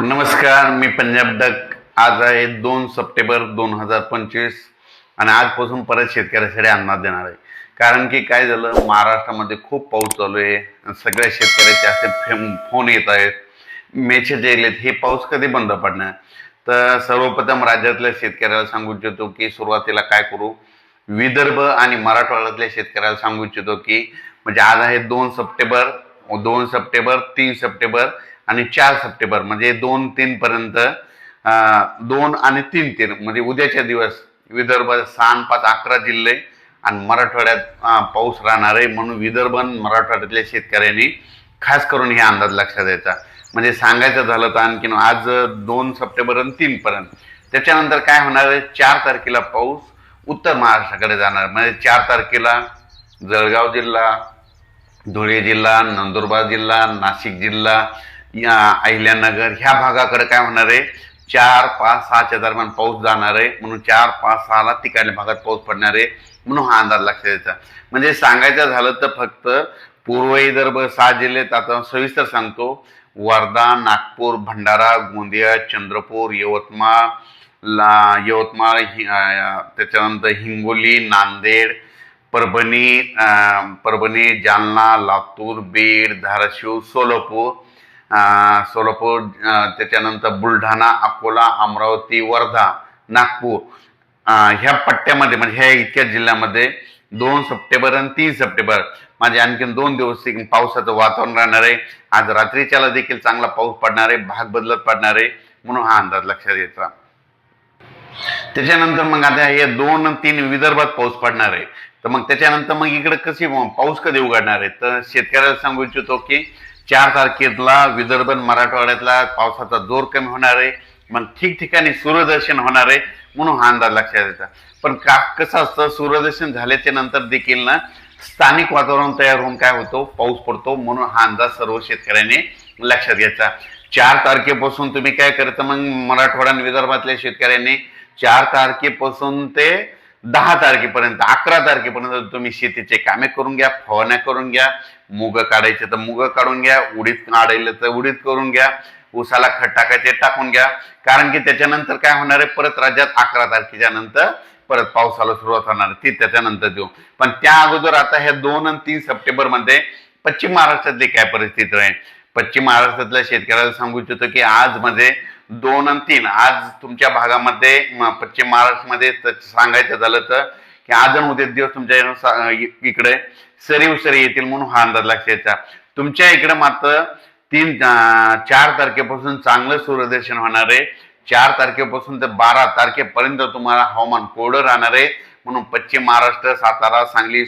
नमस्कार मी पंजाब डक. आज आहे दोन सप्टेंबर दोन हजार पंचवीस आणि आजपासून परत शेतकऱ्यासाठी अंदाज देणार आहे. कारण की काय झालं महाराष्ट्रामध्ये खूप पाऊस चालू आहे आणि सगळ्या शेतकऱ्याचे असे फेम फोन येत आहेत. मेसेज येलेत हे पाऊस कधी बंद पडणार? तर सर्वप्रथम राज्यातल्या शेतकऱ्याला सांगू इच्छितो की सुरुवातीला काय करू? विदर्भ आणि मराठवाड्यातल्या शेतकऱ्याला सांगू इच्छितो की म्हणजे आज आहे दोन सप्टेंबर दोन सप्टेंबर तीन सप्टेंबर आणि चार सप्टेंबर म्हणजे दोन तीन पर्यंत दोन आणि तीन तीन म्हणजे उद्याच्या दिवस विदर्भात सहा पाच अकरा जिल्हे आणि मराठवाड्यात पाऊस राहणार आहे म्हणून विदर्भ आणि मराठवाड्यातल्या शेतकऱ्यांनी खास करून हे अंदाज लक्षात द्यायचा म्हणजे सांगायचं झालं तर आणखीन आज दोन सप्टेंबर आणि तीन पर्यंत. त्याच्यानंतर काय होणार आहे? चार तारखेला पाऊस उत्तर महाराष्ट्राकडे जाणार. म्हणजे चार तारखेला जळगाव जिल्हा धुळे जिल्हा नंदुरबार जिल्हा नाशिक जिल्हा अहिल्यानगर ह्या भागाकडे काय होणार आहे? चार पाच सहाच्या दरम्यान पाऊस जाणार आहे. म्हणून चार पाच सहाला तिकडल्या भागात पाऊस पडणार आहे. म्हणून हा अंदाज लक्षात द्यायचा म्हणजे सांगायचं झालं तर फक्त पूर्व विदर्भ सहा जिल्ह्यात आता सविस्तर सांगतो. वर्धा नागपूर भंडारा गोंदिया चंद्रपूर यवतमाळ ला यवतमाळ हि- त्याच्यानंतर हिंगोली नांदेड परभणी परभणी जालना लातूर बीड धाराशिव सोलापूर सोलापूर त्याच्यानंतर बुलढाणा अकोला अमरावती वर्धा नागपूर ह्या पट्ट्यामध्ये म्हणजे ह्या इतक्या जिल्ह्यामध्ये दोन सप्टेंबर आणि तीन सप्टेंबर माझे आणखीन दोन दिवस पावसाचं वातावरण राहणार आहे. आज रात्रीच्याला देखील चांगला पाऊस पडणार आहे भाग बदलत पडणार आहे म्हणून हा अंदाज लक्षात घ्यायचा त्याच्यानंतर मग आता हे दोन तीन विदर्भात पाऊस पडणार आहे. तर मग त्याच्यानंतर मग इकडे कशी पाऊस कधी उघडणार आहे? तर शेतकऱ्याला सांगू इच्छितो की चार तारखेला विदर्भ मराठवाड्यातला पावसाचा जोर कमी होणार आहे. मग ठिकठिकाणी सूर्यदर्शन होणार आहे म्हणून हा अंदाज लक्षात येतात पण का कसं असतं सूर्यदर्शन झाल्याच्यानंतर देखील ना स्थानिक वातावरण तयार होऊन काय होतो? पाऊस पडतो म्हणून हा अंदाज सर्व शेतकऱ्यांनी लक्षात घ्यायचा चार तारखेपासून तुम्ही काय करता? मग मराठवाडा आणि विदर्भातल्या शेतकऱ्यांनी चार तारखेपासून ते दहा तारखेपर्यंत अकरा तारखेपर्यंत तुम्ही शेतीचे कामे करून घ्या फवारण्या करून घ्या मुग काढायचे तर मुग काढून घ्या उडीद काढायला तर उडीद करून घ्या उसाला खत टाकायचे टाकून घ्या. कारण की त्याच्यानंतर काय होणार आहे? परत राज्यात अकरा तारखेच्या नंतर परत पावसाला सुरुवात होणार ती त्याच्यानंतर देऊ. पण त्या अगोदर आता ह्या दोन आणि तीन सप्टेंबरमध्ये पश्चिम महाराष्ट्रातली काय परिस्थिती राहील पश्चिम महाराष्ट्रातल्या शेतकऱ्याला सांगू इच्छितो की आज मध्ये दोन आणि तीन. आज तुमच्या भागामध्ये पश्चिम महाराष्ट्रामध्ये सांगायचं झालं तर की आज आणि उद्या दिवस तुमच्या इकडे सरी उसरी येतील म्हणून हा अंदाज लक्षात तुमच्या इकडे मात्र तीन चार तारखेपासून चांगलं सूर्यदर्शन होणार आहे. चार तारखेपासून ते बारा तारखेपर्यंत तुम्हाला हवामान कोरडं राहणार आहे. म्हणून पश्चिम महाराष्ट्र सातारा सांगली